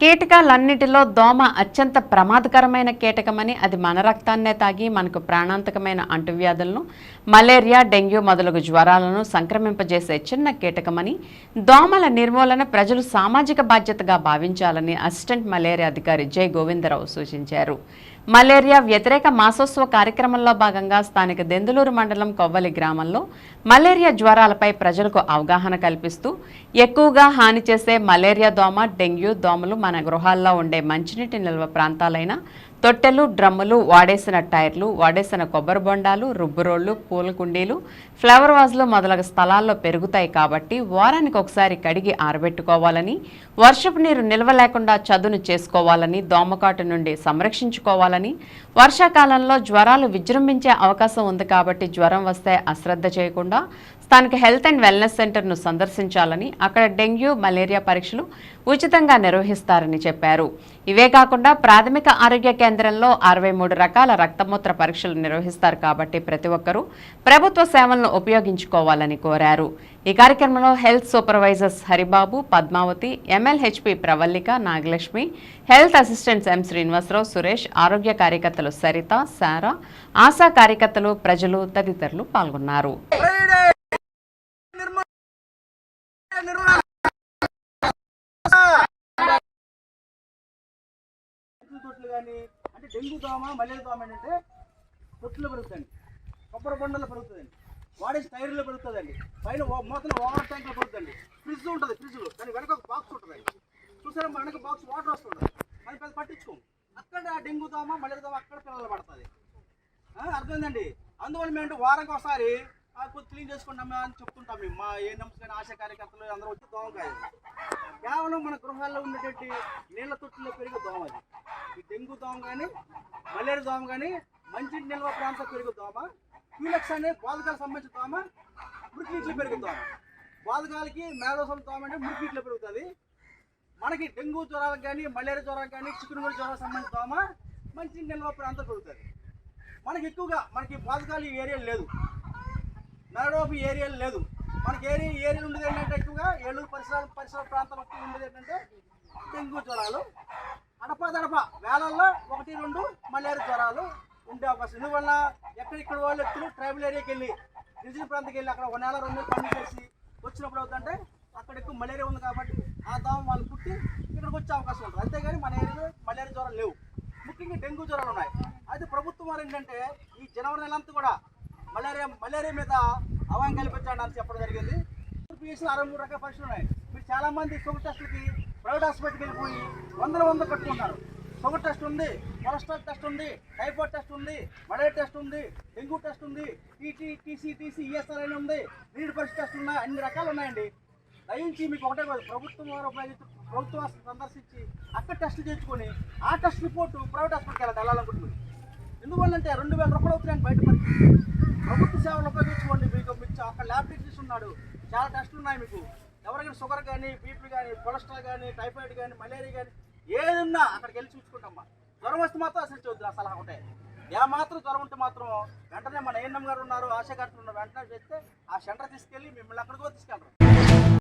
కీటకాలన్నిటిలో దోమ అత్యంత ప్రమాదకరమైన కీటకమని అది మన రక్తాన్నే తాగి మనకు ప్రాణాంతకమైన అంటువ్యాధులను మలేరియా డెంగ్యూ మొదలగు జ్వరాలను సంక్రమింపజేసే చిన్న కీటకమని దోమల నిర్మూలన ప్రజలు సామాజిక బాధ్యతగా భావించాలని అసిస్టెంట్ మలేరియా అధికారి జై గోవిందరావు సూచించారు. మలేరియా వ్యతిరేక మాసోత్సవ కార్యక్రమంలో భాగంగా స్థానిక దెందులూరు మండలం కొవ్వలి గ్రామంలో మలేరియా జ్వరాలపై ప్రజలకు అవగాహన కల్పిస్తూ ఎక్కువగా హాని చేసే మలేరియా దోమ డెంగ్యూ దోమలు మన గృహాల్లో ఉండే మంచినీటి నిల్వ ప్రాంతాలైన తొట్టెలు డ్రమ్ములు వాడేసిన టైర్లు వాడేసిన కొబ్బరి బొండాలు రుబ్బురోళ్ళు పూల కుండీలు ఫ్లవర్ వాజ్లు మొదలగు స్థలాల్లో పెరుగుతాయి కాబట్టి వారానికి ఒకసారి కడిగి ఆరబెట్టుకోవాలని వర్షపు నీరు నిల్వ లేకుండా చదును చేసుకోవాలని దోమకాటు నుండి సంరక్షించుకోవాలని వర్షాకాలంలో జ్వరాలు విజృంభించే అవకాశం ఉంది కాబట్టి జ్వరం వస్తే అశ్రద్ధ చేయకుండా స్థానిక హెల్త్ అండ్ వెల్నెస్ సెంటర్ను సందర్శించాలని అక్కడ డెంగ్యూ మలేరియా పరీక్షలు ఉచితంగా నిర్వహిస్తారని చెప్పారు. ఇవే కాకుండా ప్రాథమిక ఆరోగ్య కేంద్రంలో అరవై మూడు రకాల రక్తమూత్ర పరీక్షలు నిర్వహిస్తారు కాబట్టి ప్రతి ఒక్కరూ ప్రభుత్వ సేవలను ఉపయోగించుకోవాలని కోరారు. ఈ కార్యక్రమంలో health supervisors Haribabu Padmavathi MLHP Pravallika Nagalakshmi health assistants M Srinivasarao Suresh ఆరోగ్య కార్యకర్తలు సరిత సారా ఆశా కార్యకర్తలు ప్రజలు తదితరులు పాల్గొన్నారు. తొట్లు కానీ అంటే డెంగ్యూ దోమ మలేరియా దోమ ఏంటంటే తొట్లు పెరుగుతుంది కొబ్బరి బొండలు పెరుగుతుందండి వాడేసి టైర్లో పెరుగుతుందండి పైన మొత్తం ఓవర్ ట్యాంక్లో పెరుగుతుంది ఫ్రిడ్జ్ ఉంటుంది ఫ్రిడ్జ్ దాని వెనక ఒక బాక్స్ ఉంటుంది చూసారా మా వెనక బాక్స్ వాటర్ వస్తుంటుంది అది పెద్ద పట్టించుకోం అక్కడ డెంగ్యూ దోమ మలేరియా దోమ అక్కడ పిల్లలు పడుతుంది. అర్థమైందండి? అందువల్ల మేము వారానికి ఒకసారి కొద్ది క్లీన్ చేసుకుంటాం అని చెప్తుంటాం మేము. మా ఏ నమ్స్ కానీ ఆశా కార్యకర్తలు అందరూ వచ్చి దోమకాయ కేవలం మన గృహాల్లో ఉండేటువంటి నీళ్ళ తొట్టులో పెరిగే దోమ అది. ఈ డెంగ్యూ దోమ కానీ మలేరియా దోమ కానీ మంచి నిల్వ ప్రాంతం పెరిగే దోమ క్యూలెక్స్ అనే బాధకాలకు సంబంధించిన దోమ మురికినీటిలో పెరిగే దోమ. బాధకాలకి మేధోసం దోమ అంటే మురికినీటిలో పెరుగుతుంది. మనకి డెంగ్యూ జ్వరాలకు కానీ మలేరియా జ్వరాలకు కానీ చికెన్ గురి జ్వరాలకు సంబంధించిన దోమ మంచి నిల్వ ప్రాంతం పెరుగుతుంది. మనకి ఎక్కువగా మనకి బాధకాలు ఈ లేదు. నరడోపు ఏరియాలు లేదు. మనకి ఏరియా ఏరియాలు ఉండేది ఏంటంటే ఎక్కువగా ఏలూరు పరిసరాల పరిసర ప్రాంతాలు ఎక్కువ ఉండేది ఏంటంటే డెంగ్యూ జ్వరాలు. అడపదడప వేలల్లో ఒకటి రెండు మలేరియా జ్వరాలు ఉండే అవకాశం. ఎందువల్ల? ఎక్కడిక్కడ వాళ్ళు వ్యక్తులు ట్రైబల్ ఏరియాకి వెళ్ళి గిరిజన ప్రాంతానికి వెళ్ళి అక్కడ ఒక నెల రెండు పని చేసి వచ్చినప్పుడు అవుతుందంటే అక్కడ ఎక్కువ మలేరియా ఉంది కాబట్టి ఆ దోమ వాళ్ళు పుట్టి ఇక్కడికి వచ్చే అవకాశం ఉంటుంది. అంతేగాని మన ఏరియాలో మలేరియా జ్వరాలు లేవు. ముఖ్యంగా డెంగ్యూ జ్వరాలు ఉన్నాయి. అయితే ప్రభుత్వం వారు ఏంటంటే ఈ జనవరి నెలంతా కూడా మలేరియా మలేరియా మీద అవగాహన కల్పించండి అని చెప్పడం జరిగింది. పిఎస్సీ అరవై మూడు రకాల పరీక్షలు ఉన్నాయి. మీరు చాలామంది సోమ టెస్టులకి ప్రైవేట్ హాస్పిటల్కి వెళ్ళిపోయి వందల వందలు కట్టుకుంటారు షుగర్ టెస్ట్ ఉంది కొలెస్ట్రాల్ టెస్ట్ ఉంది టైఫాయిడ్ టెస్ట్ ఉంది మలేరియా టెస్ట్ ఉంది డెంగ్యూ టెస్ట్ ఉంది టీటీ టీసీ టీసీ ఈఎస్ఆర్ అని ఉంది. నీటి పరీక్ష టెస్ట్ ఉన్నాయి అన్ని రకాలు ఉన్నాయండి? దయించి మీకు ఒకటే కాదు ప్రభుత్వం వారు ప్రభుత్వ సందర్శించి అక్కడ టెస్టులు చేయించుకొని ఆ టెస్ట్ రిపోర్టు ప్రైవేట్ హాస్పిటల్కి వెళ్ళాలి వెళ్ళాలనుకుంటున్నారు ఎందువల్లంటే రెండు వేల రూపాయలు అవుతున్నాయి బయట పనికి ప్రభుత్వ సేవలు ఉపయోగించుకోండి మీకు మీకు అక్కడ ల్యాబ్ టెక్నీషియన్ ఉన్నాడు చాలా టెస్టులు ఉన్నాయి మీకు. ఎవరికైనా షుగర్ కానీ బీపీ కానీ కొలెస్ట్రాల్ కానీ టైఫాయిడ్ కానీ మలేరియా కానీ ఏది ఉన్నా అక్కడికి వెళ్ళి చూసుకుంటామ్మా జ్వరం వస్తే మాత్రం అసలు చూద్దాం సలహా ఉంటాయి ఏ మాత్రం జ్వరం ఉంటే మాత్రం వెంటనే మన ఏఎన్ఎం గారు ఉన్నారు ఆశా గారు ఉన్నారు వెంటనే చేస్తే ఆ సెంటర్ తీసుకెళ్ళి మిమ్మల్ని అక్కడికో తీసుకెళ్ళరు.